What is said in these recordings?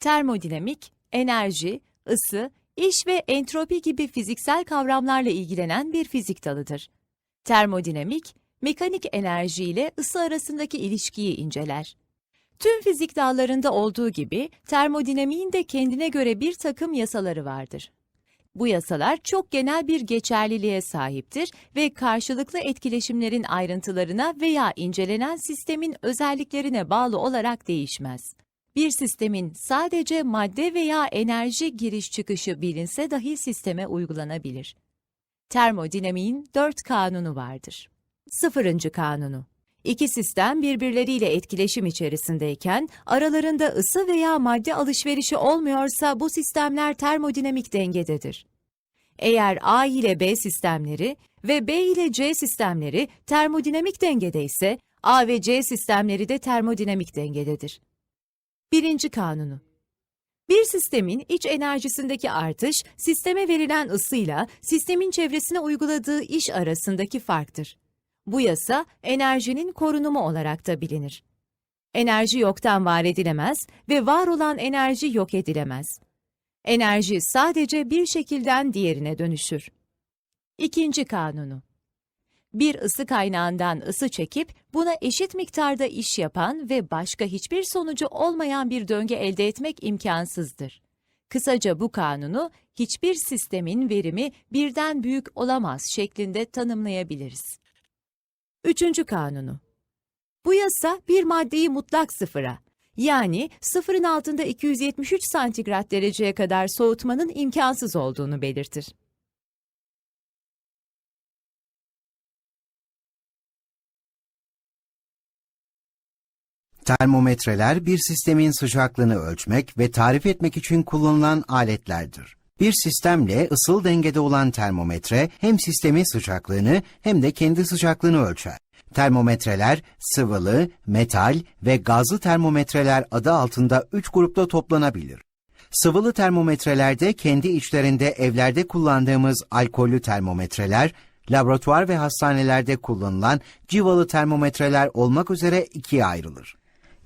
termodinamik, enerji, ısı, iş ve entropi gibi fiziksel kavramlarla ilgilenen bir fizik dalıdır. Termodinamik, mekanik enerji ile ısı arasındaki ilişkiyi inceler. Tüm fizik dallarında olduğu gibi termodinamiğin de kendine göre bir takım yasaları vardır. Bu yasalar çok genel bir geçerliliğe sahiptir ve karşılıklı etkileşimlerin ayrıntılarına veya incelenen sistemin özelliklerine bağlı olarak değişmez. Bir sistemin sadece madde veya enerji giriş çıkışı bilinse dahi sisteme uygulanabilir. Termodinamiğin dört kanunu vardır. Sıfırıncı kanunu. İki sistem birbirleriyle etkileşim içerisindeyken aralarında ısı veya madde alışverişi olmuyorsa bu sistemler termodinamik dengededir. Eğer A ile B sistemleri ve B ile C sistemleri termodinamik dengede ise A ve C sistemleri de termodinamik dengededir. Birinci kanunu. Bir sistemin iç enerjisindeki artış, sisteme verilen ısıyla sistemin çevresine uyguladığı iş arasındaki farktır. Bu yasa enerjinin korunumu olarak da bilinir. Enerji yoktan var edilemez ve var olan enerji yok edilemez. Enerji sadece bir şekilden diğerine dönüşür. İkinci kanunu. Bir ısı kaynağından ısı çekip buna eşit miktarda iş yapan ve başka hiçbir sonucu olmayan bir döngü elde etmek imkansızdır. Kısaca bu kanunu hiçbir sistemin verimi birden büyük olamaz şeklinde tanımlayabiliriz. Üçüncü kanunu. Bu yasa bir maddeyi mutlak sıfıra, yani sıfırın altında 273 santigrat dereceye kadar soğutmanın imkansız olduğunu belirtir. Termometreler bir sistemin sıcaklığını ölçmek ve tarif etmek için kullanılan aletlerdir. Bir sistemle ısıl dengede olan termometre hem sistemin sıcaklığını hem de kendi sıcaklığını ölçer. Termometreler sıvılı, metal ve gazlı termometreler adı altında üç grupta toplanabilir. Sıvılı termometrelerde kendi içlerinde evlerde kullandığımız alkollü termometreler, laboratuvar ve hastanelerde kullanılan civalı termometreler olmak üzere ikiye ayrılır.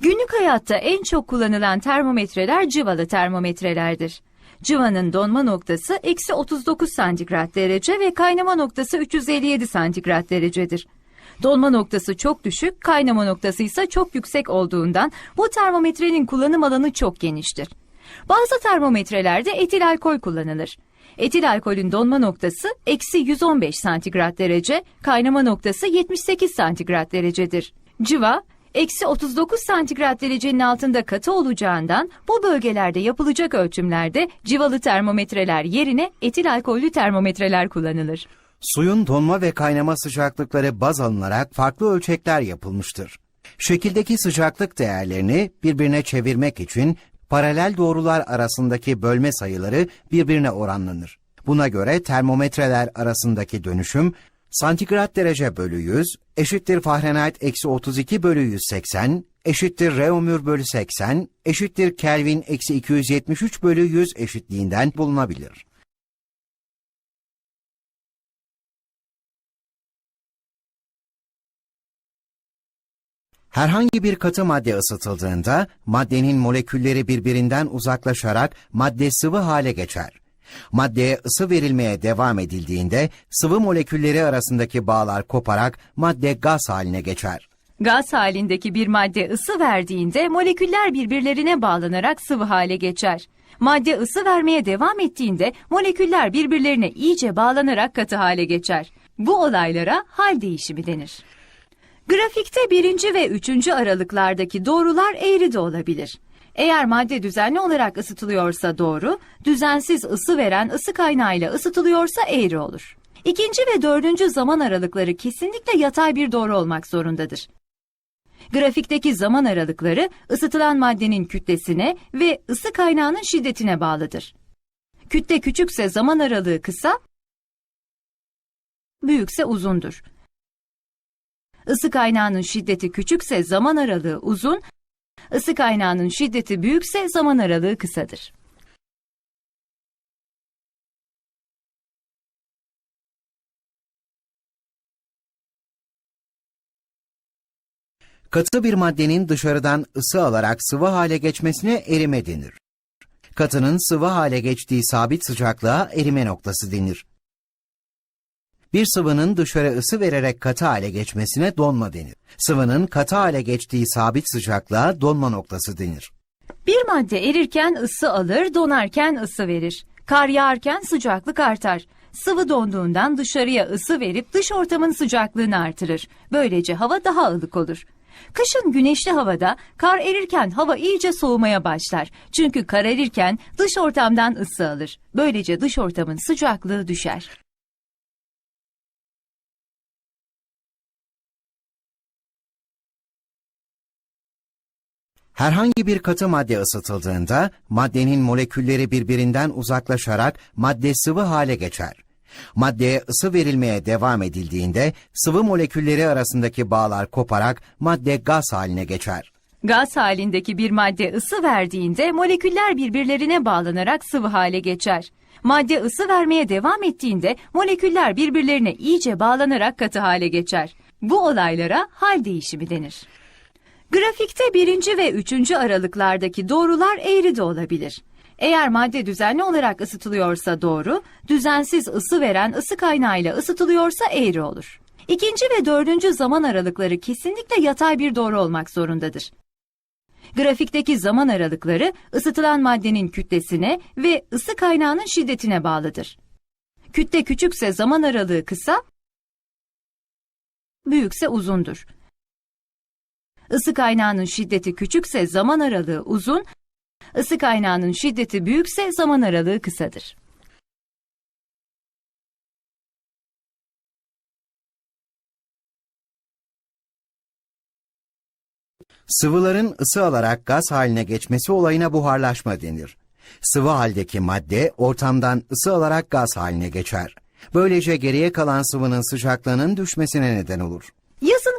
Günlük hayatta en çok kullanılan termometreler cıvalı termometrelerdir. Cıvanın donma noktası eksi 39 santigrat derece ve kaynama noktası 357 santigrat derecedir. Donma noktası çok düşük, kaynama noktası ise çok yüksek olduğundan bu termometrenin kullanım alanı çok geniştir. Bazı termometrelerde etil alkol kullanılır. Etil alkolün donma noktası eksi 115 santigrat derece, kaynama noktası 78 santigrat derecedir. Cıva, eksi 39 santigrat derecenin altında katı olacağından bu bölgelerde yapılacak ölçümlerde civalı termometreler yerine etil alkollü termometreler kullanılır. Suyun donma ve kaynama sıcaklıkları baz alınarak farklı ölçekler yapılmıştır. Şekildeki sıcaklık değerlerini birbirine çevirmek için paralel doğrular arasındaki bölme sayıları birbirine oranlanır. Buna göre termometreler arasındaki dönüşüm santigrat derece bölü 100 eşittir Fahrenheit eksi 32 bölü 180 eşittir Reaumur bölü 80 eşittir Kelvin eksi 273 bölü 100 eşitliğinden bulunabilir. Herhangi bir katı madde ısıtıldığında maddenin molekülleri birbirinden uzaklaşarak madde sıvı hale geçer. Maddeye ısı verilmeye devam edildiğinde sıvı molekülleri arasındaki bağlar koparak madde gaz haline geçer. Gaz halindeki bir madde ısı verdiğinde moleküller birbirlerine bağlanarak sıvı hale geçer. Madde ısı vermeye devam ettiğinde moleküller birbirlerine iyice bağlanarak katı hale geçer. Bu olaylara hal değişimi denir. Grafikte birinci ve üçüncü aralıklardaki doğrular eğri de olabilir. Eğer madde düzenli olarak ısıtılıyorsa doğru, düzensiz ısı veren ısı kaynağıyla ısıtılıyorsa eğri olur. İkinci ve dördüncü zaman aralıkları kesinlikle yatay bir doğru olmak zorundadır. Grafikteki zaman aralıkları ısıtılan maddenin kütlesine ve ısı kaynağının şiddetine bağlıdır. Kütle küçükse zaman aralığı kısa, büyükse uzundur. Isı kaynağının şiddeti küçükse zaman aralığı uzun, ısı kaynağının şiddeti büyükse zaman aralığı kısadır. Katı bir maddenin dışarıdan ısı alarak sıvı hale geçmesine erime denir. Katının sıvı hale geçtiği sabit sıcaklığa erime noktası denir. Bir sıvının dışarı ısı vererek katı hale geçmesine donma denir. Sıvının katı hale geçtiği sabit sıcaklığa donma noktası denir. Bir madde erirken ısı alır, donarken ısı verir. Kar yağarken sıcaklık artar. Sıvı donduğundan dışarıya ısı verip dış ortamın sıcaklığını artırır. Böylece hava daha ılık olur. Kışın güneşli havada kar erirken hava iyice soğumaya başlar. Çünkü kar erirken dış ortamdan ısı alır. Böylece dış ortamın sıcaklığı düşer. Herhangi bir katı madde ısıtıldığında maddenin molekülleri birbirinden uzaklaşarak madde sıvı hale geçer. Maddeye ısı verilmeye devam edildiğinde sıvı molekülleri arasındaki bağlar koparak madde gaz haline geçer. Gaz halindeki bir madde ısı verdiğinde moleküller birbirlerine bağlanarak sıvı hale geçer. Madde ısı vermeye devam ettiğinde moleküller birbirlerine iyice bağlanarak katı hale geçer. Bu olaylara hal değişimi denir. Grafikte birinci ve üçüncü aralıklardaki doğrular eğri de olabilir. Eğer madde düzenli olarak ısıtılıyorsa doğru, düzensiz ısı veren ısı kaynağıyla ısıtılıyorsa eğri olur. İkinci ve dördüncü zaman aralıkları kesinlikle yatay bir doğru olmak zorundadır. Grafikteki zaman aralıkları ısıtılan maddenin kütlesine ve ısı kaynağının şiddetine bağlıdır. Kütle küçükse zaman aralığı kısa, büyükse uzundur. Isı kaynağının şiddeti küçükse zaman aralığı uzun, ısı kaynağının şiddeti büyükse zaman aralığı kısadır. Sıvıların ısı alarak gaz haline geçmesi olayına buharlaşma denir. Sıvı haldeki madde ortamdan ısı alarak gaz haline geçer. Böylece geriye kalan sıvının sıcaklığının düşmesine neden olur.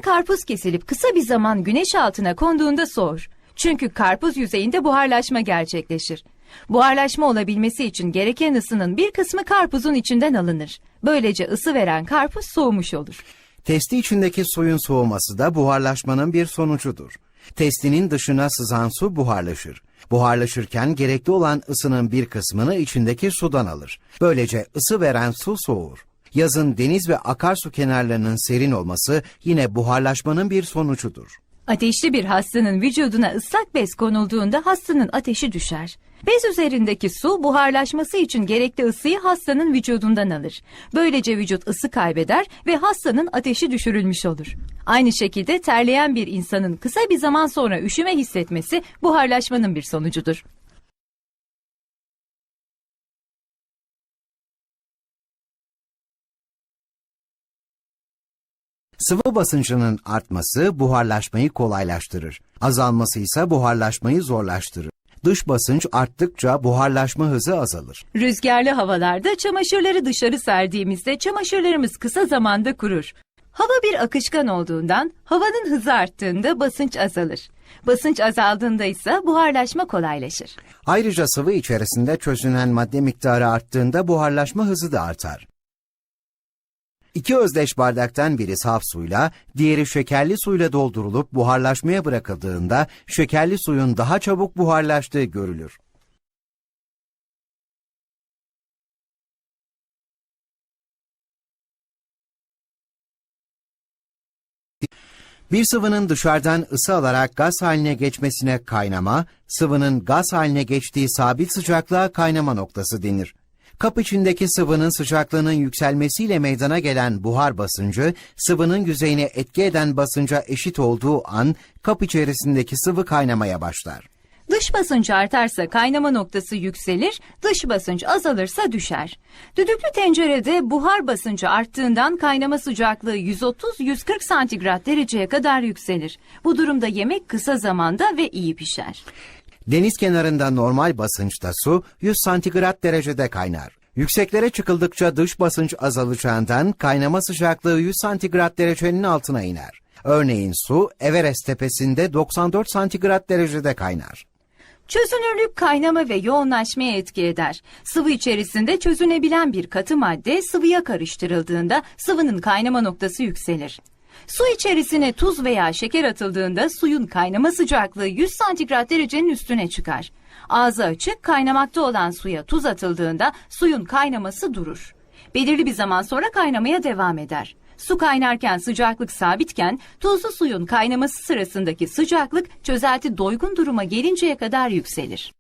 Karpuz kesilip kısa bir zaman güneş altına konduğunda soğur. Çünkü karpuz yüzeyinde buharlaşma gerçekleşir. Buharlaşma olabilmesi için gereken ısının bir kısmı karpuzun içinden alınır. Böylece ısı veren karpuz soğumuş olur. Testi içindeki suyun soğuması da buharlaşmanın bir sonucudur. Testinin dışına sızan su buharlaşır. Buharlaşırken gerekli olan ısının bir kısmını içindeki sudan alır. Böylece ısı veren su soğur. Yazın deniz ve akarsu kenarlarının serin olması yine buharlaşmanın bir sonucudur. Ateşli bir hastanın vücuduna ıslak bez konulduğunda hastanın ateşi düşer. Bez üzerindeki su buharlaşması için gerekli ısıyı hastanın vücudundan alır. Böylece vücut ısı kaybeder ve hastanın ateşi düşürülmüş olur. Aynı şekilde terleyen bir insanın kısa bir zaman sonra üşüme hissetmesi buharlaşmanın bir sonucudur. Sıvı basıncının artması buharlaşmayı kolaylaştırır. Azalması ise buharlaşmayı zorlaştırır. Dış basınç arttıkça buharlaşma hızı azalır. Rüzgarlı havalarda çamaşırları dışarı serdiğimizde çamaşırlarımız kısa zamanda kurur. Hava bir akışkan olduğundan havanın hızı arttığında basınç azalır. Basınç azaldığında ise buharlaşma kolaylaşır. Ayrıca sıvı içerisinde çözünen madde miktarı arttığında buharlaşma hızı da artar. İki özdeş bardaktan biri saf suyla, diğeri şekerli suyla doldurulup buharlaşmaya bırakıldığında şekerli suyun daha çabuk buharlaştığı görülür. Bir sıvının dışarıdan ısı alarak gaz haline geçmesine kaynama, sıvının gaz haline geçtiği sabit sıcaklığa kaynama noktası denir. Kap içindeki sıvının sıcaklığının yükselmesiyle meydana gelen buhar basıncı, sıvının yüzeyine etki eden basınca eşit olduğu an kap içerisindeki sıvı kaynamaya başlar. Dış basınç artarsa kaynama noktası yükselir, dış basınç azalırsa düşer. Düdüklü tencerede buhar basıncı arttığından kaynama sıcaklığı 130-140 santigrat dereceye kadar yükselir. Bu durumda yemek kısa zamanda ve iyi pişer. Deniz kenarında normal basınçta su 100 santigrat derecede kaynar. Yükseklere çıkıldıkça dış basınç azalacağından kaynama sıcaklığı 100 santigrat derecenin altına iner. Örneğin su Everest tepesinde 94 santigrat derecede kaynar. Çözünürlük kaynama ve yoğunlaşmaya etki eder. Sıvı içerisinde çözünebilen bir katı madde sıvıya karıştırıldığında sıvının kaynama noktası yükselir. Su içerisine tuz veya şeker atıldığında suyun kaynama sıcaklığı 100 santigrat derecenin üstüne çıkar. Ağzı açık kaynamakta olan suya tuz atıldığında suyun kaynaması durur. Belirli bir zaman sonra kaynamaya devam eder. Su kaynarken sıcaklık sabitken tuzlu suyun kaynaması sırasındaki sıcaklık çözelti doygun duruma gelinceye kadar yükselir.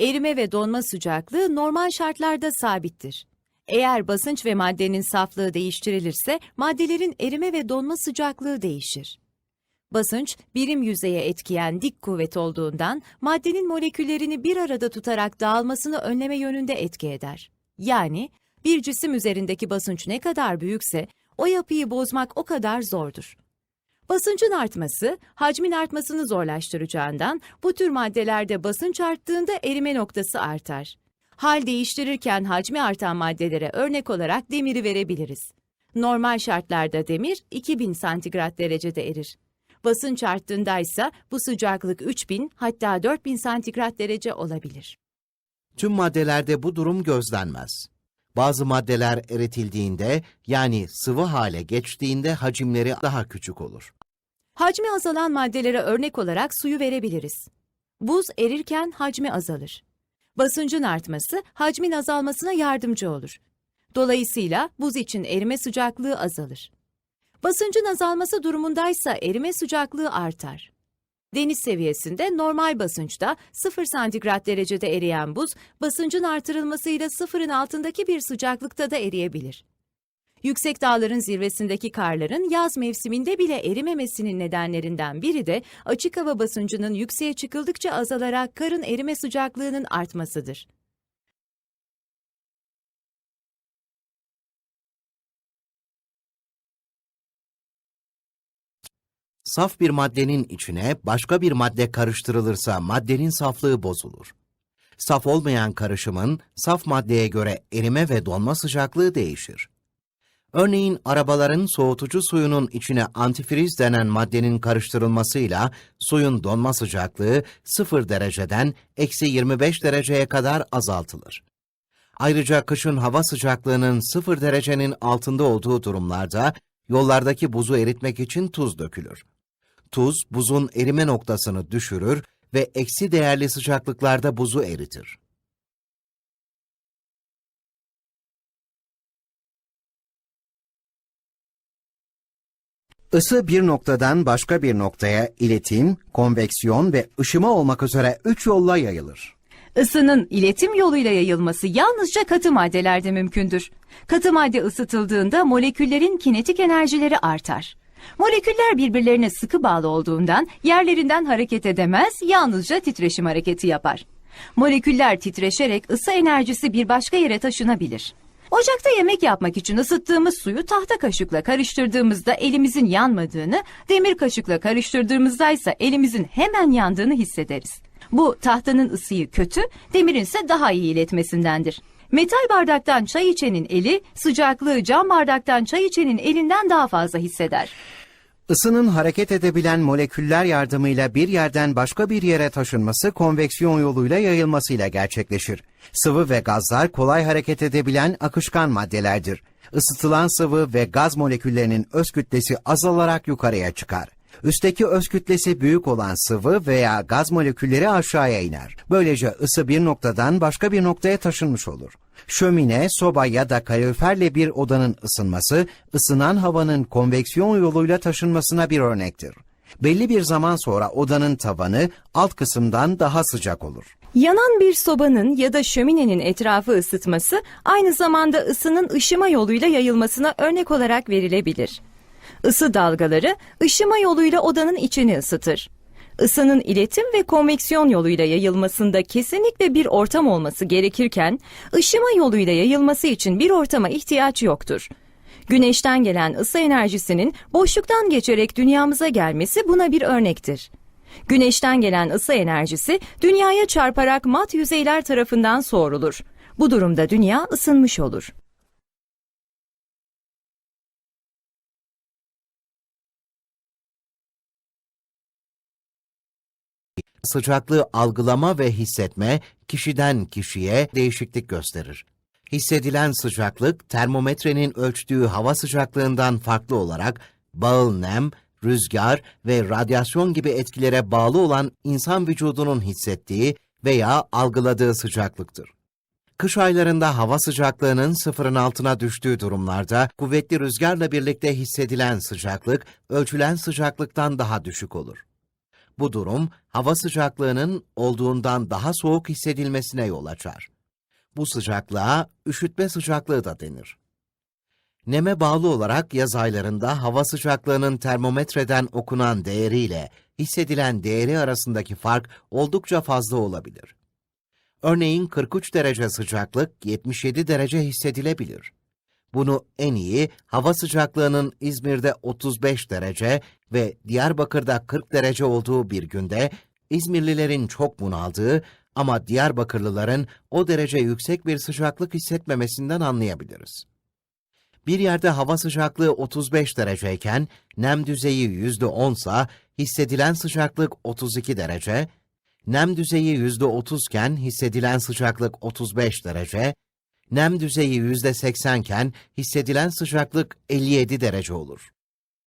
Erime ve donma sıcaklığı normal şartlarda sabittir. Eğer basınç ve maddenin saflığı değiştirilirse maddelerin erime ve donma sıcaklığı değişir. Basınç, birim yüzeye etkiyen dik kuvvet olduğundan maddenin moleküllerini bir arada tutarak dağılmasını önleme yönünde etki eder. Yani bir cisim üzerindeki basınç ne kadar büyükse o yapıyı bozmak o kadar zordur. Basıncın artması, hacmin artmasını zorlaştıracağından bu tür maddelerde basınç arttığında erime noktası artar. Hal değiştirirken hacmi artan maddelere örnek olarak demiri verebiliriz. Normal şartlarda demir 2000 santigrat derecede erir. Basınç arttığında ise bu sıcaklık 3000 hatta 4000 santigrat derece olabilir. Tüm maddelerde bu durum gözlenmez. Bazı maddeler eritildiğinde yani sıvı hale geçtiğinde hacimleri daha küçük olur. Hacmi azalan maddelere örnek olarak suyu verebiliriz. Buz erirken hacmi azalır. Basıncın artması hacmin azalmasına yardımcı olur. Dolayısıyla buz için erime sıcaklığı azalır. Basıncın azalması durumundaysa erime sıcaklığı artar. Deniz seviyesinde normal basınçta 0 santigrat derecede eriyen buz, basıncın artırılmasıyla sıfırın altındaki bir sıcaklıkta da eriyebilir. Yüksek dağların zirvesindeki karların yaz mevsiminde bile erimemesinin nedenlerinden biri de açık hava basıncının yükseğe çıkıldıkça azalarak karın erime sıcaklığının artmasıdır. Saf bir maddenin içine başka bir madde karıştırılırsa maddenin saflığı bozulur. Saf olmayan karışımın saf maddeye göre erime ve donma sıcaklığı değişir. Örneğin arabaların soğutucu suyunun içine antifriz denen maddenin karıştırılmasıyla suyun donma sıcaklığı 0 dereceden eksi 25 dereceye kadar azaltılır. Ayrıca kışın hava sıcaklığının 0 derecenin altında olduğu durumlarda yollardaki buzu eritmek için tuz dökülür. Tuz, buzun erime noktasını düşürür ve eksi değerli sıcaklıklarda buzu eritir. Isı bir noktadan başka bir noktaya iletim, konveksiyon ve ışıma olmak üzere üç yolla yayılır. Isının iletim yoluyla yayılması yalnızca katı maddelerde mümkündür. Katı madde ısıtıldığında moleküllerin kinetik enerjileri artar. Moleküller birbirlerine sıkı bağlı olduğundan yerlerinden hareket edemez, yalnızca titreşim hareketi yapar. Moleküller titreşerek ısı enerjisi bir başka yere taşınabilir. Ocakta yemek yapmak için ısıttığımız suyu tahta kaşıkla karıştırdığımızda elimizin yanmadığını, demir kaşıkla karıştırdığımızda ise elimizin hemen yandığını hissederiz. Bu tahtanın ısıyı kötü, demirin ise daha iyi iletmesindendir. Metal bardaktan çay içenin eli, sıcaklığı cam bardaktan çay içenin elinden daha fazla hisseder. Isının hareket edebilen moleküller yardımıyla bir yerden başka bir yere taşınması konveksiyon yoluyla yayılmasıyla gerçekleşir. Sıvı ve gazlar kolay hareket edebilen akışkan maddelerdir. Isıtılan sıvı ve gaz moleküllerinin öz kütlesi azalarak yukarıya çıkar. Üstteki öz kütlesi büyük olan sıvı veya gaz molekülleri aşağıya iner. Böylece ısı bir noktadan başka bir noktaya taşınmış olur. Şömine, soba ya da kaloriferle bir odanın ısınması, ısınan havanın konveksiyon yoluyla taşınmasına bir örnektir. Belli bir zaman sonra odanın tavanı alt kısımdan daha sıcak olur. Yanan bir sobanın ya da şöminenin etrafı ısıtması aynı zamanda ısının ışıma yoluyla yayılmasına örnek olarak verilebilir. Isı dalgaları ışıma yoluyla odanın içini ısıtır. Isının iletim ve konveksiyon yoluyla yayılmasında kesinlikle bir ortam olması gerekirken, ışıma yoluyla yayılması için bir ortama ihtiyaç yoktur. Güneşten gelen ısı enerjisinin boşluktan geçerek dünyamıza gelmesi buna bir örnektir. Güneşten gelen ısı enerjisi dünyaya çarparak mat yüzeyler tarafından soğurulur. Bu durumda dünya ısınmış olur. Sıcaklığı algılama ve hissetme kişiden kişiye değişiklik gösterir. Hissedilen sıcaklık, termometrenin ölçtüğü hava sıcaklığından farklı olarak bağıl nem, rüzgar ve radyasyon gibi etkilere bağlı olan insan vücudunun hissettiği veya algıladığı sıcaklıktır. Kış aylarında hava sıcaklığının sıfırın altına düştüğü durumlarda kuvvetli rüzgarla birlikte hissedilen sıcaklık ölçülen sıcaklıktan daha düşük olur. Bu durum hava sıcaklığının olduğundan daha soğuk hissedilmesine yol açar. Bu sıcaklığa üşütme sıcaklığı da denir. Neme bağlı olarak yaz aylarında hava sıcaklığının termometreden okunan değeriyle hissedilen değeri arasındaki fark oldukça fazla olabilir. Örneğin 43 derece sıcaklık 77 derece hissedilebilir. Bunu en iyi hava sıcaklığının İzmir'de 35 derece ve Diyarbakır'da 40 derece olduğu bir günde İzmirlilerin çok bunaldığı ama Diyarbakırlıların o derece yüksek bir sıcaklık hissetmemesinden anlayabiliriz. Bir yerde hava sıcaklığı 35 dereceyken nem düzeyi %10 sa hissedilen sıcaklık 32 derece, nem düzeyi %30 iken hissedilen sıcaklık 35 derece, nem düzeyi %80 iken hissedilen sıcaklık 57 derece olur.